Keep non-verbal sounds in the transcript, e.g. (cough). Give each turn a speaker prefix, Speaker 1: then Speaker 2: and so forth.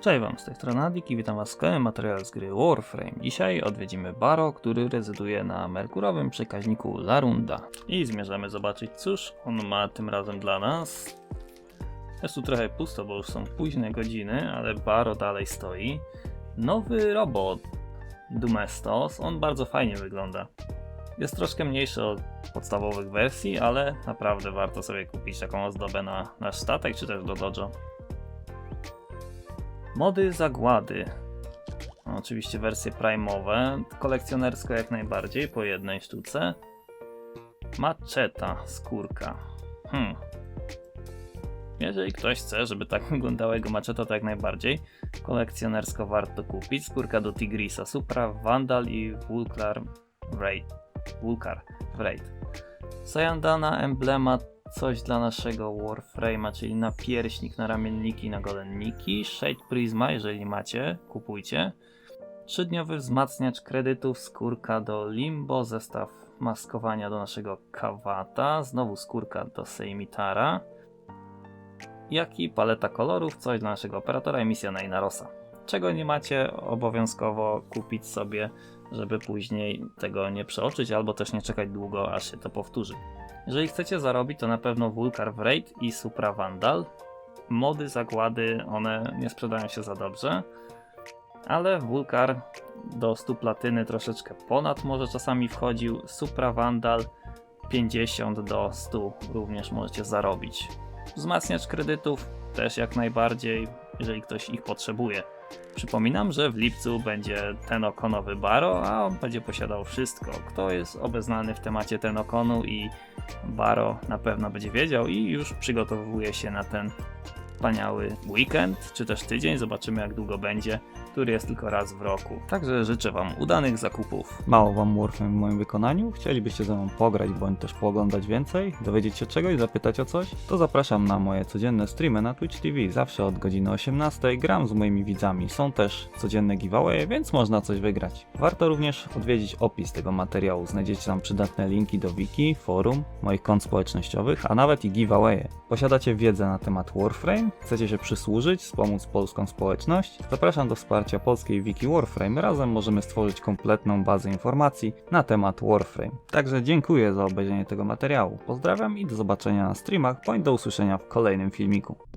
Speaker 1: Cześć wam, z tej strony Adik i witam was w kolejnym materiale z gry Warframe. Dzisiaj odwiedzimy Baro, który rezyduje na merkurowym przekaźniku Larunda. I zmierzamy zobaczyć cóż on ma tym razem dla nas. Jest tu trochę pusto, bo już są późne godziny, ale Baro dalej stoi. Nowy robot, Domestos, on bardzo fajnie wygląda. Jest troszkę mniejszy od podstawowych wersji, ale naprawdę warto sobie kupić taką ozdobę na nasz statek, czy też do dojo. Mody zagłady. No, Oczywiście wersje prime'owe, kolekcjonersko jak najbardziej, po jednej sztuce. Maczeta, skórka. Hmm. Jeżeli ktoś chce, żeby tak (laughs) wyglądała jego maczeta, to jak najbardziej. Kolekcjonersko warto kupić. Skórka do Tigrisa, Supra, Vandal i Vulcar Raid. Vulcar Raid. Sayandana, emblemat, coś dla naszego Warframe'a, czyli na pierśnik, na ramienniki, na golenniki. Shade Prisma, jeżeli macie, kupujcie. Trzydniowy wzmacniacz kredytów, skórka do Limbo, zestaw maskowania do naszego Kawata, znowu skórka do Seimitara, jak i paleta kolorów, coś dla naszego operatora i misja na Inarosa. Czego nie macie, obowiązkowo kupić sobie, żeby później tego nie przeoczyć, albo też nie czekać długo, aż się to powtórzy. Jeżeli chcecie zarobić, to na pewno Vulcar Wraith i Supra Vandal. Mody, zagłady, one nie sprzedają się za dobrze, ale Vulcar do 100 platyny troszeczkę ponad może czasami wchodził. Supra Vandal 50 do 100 również możecie zarobić. Wzmacniacz kredytów też jak najbardziej, jeżeli ktoś ich potrzebuje. Przypominam, że w lipcu będzie Tenokonowy Baro, a on będzie posiadał wszystko. Kto jest obeznany w temacie Tenokonu i Baro na pewno będzie wiedział i już przygotowuje się na ten wspaniały weekend, czy też tydzień, zobaczymy jak długo będzie, który jest tylko raz w roku. Także życzę Wam udanych zakupów.
Speaker 2: Mało wam Warframe w moim wykonaniu? Chcielibyście ze mną pograć bądź też pooglądać więcej? Dowiedzieć się czegoś? Zapytać o coś? To zapraszam na moje codzienne streamy na Twitch TV. Zawsze od godziny 18 gram z moimi widzami. Są też codzienne giveawaye, więc można coś wygrać. Warto również odwiedzić opis tego materiału. Znajdziecie tam przydatne linki do wiki, forum, moich kont społecznościowych, a nawet i giveawaye. Posiadacie wiedzę na temat Warframe? Chcecie się przysłużyć, wspomóc polską społeczność? Zapraszam do wsparcia polskiej wiki Warframe. Razem możemy stworzyć kompletną bazę informacji na temat Warframe. Także dziękuję za obejrzenie tego materiału. Pozdrawiam i do zobaczenia na streamach, bądź do usłyszenia w kolejnym filmiku.